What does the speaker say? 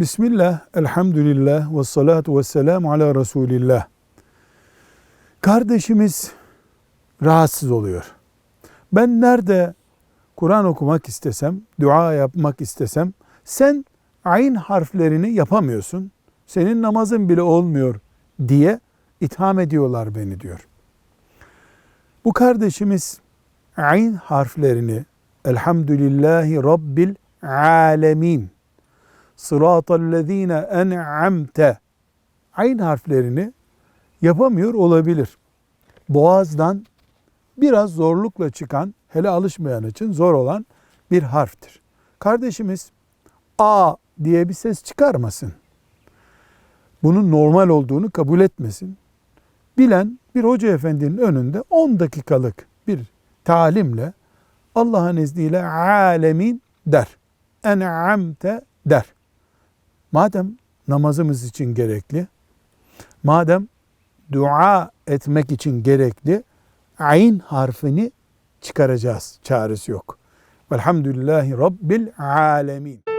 Bismillah, elhamdülillah ve salatu ve selamu ala Resulillah. Kardeşimiz rahatsız oluyor. Ben nerede Kur'an okumak istesem, dua yapmak istesem, sen ayn harflerini yapamıyorsun, senin namazın bile olmuyor diye itham ediyorlar beni diyor. Bu kardeşimiz ayn harflerini Elhamdülillahi Rabbil Alemin Sıratallezine en'amte Ayn harflerini yapamıyor olabilir. Boğazdan biraz zorlukla çıkan, hele alışmayan için zor olan bir harftir. Kardeşimiz A diye bir ses çıkarmasın. Bunun normal olduğunu kabul etmesin. Bilen bir hoca efendinin önünde 10 dakikalık bir talimle Allah'ın izniyle alemin der. En'amte der. Madem namazımız için gerekli, madem dua etmek için gerekli, ayn harfini çıkaracağız. Çaresi yok. Velhamdülillahi Rabbil alemin.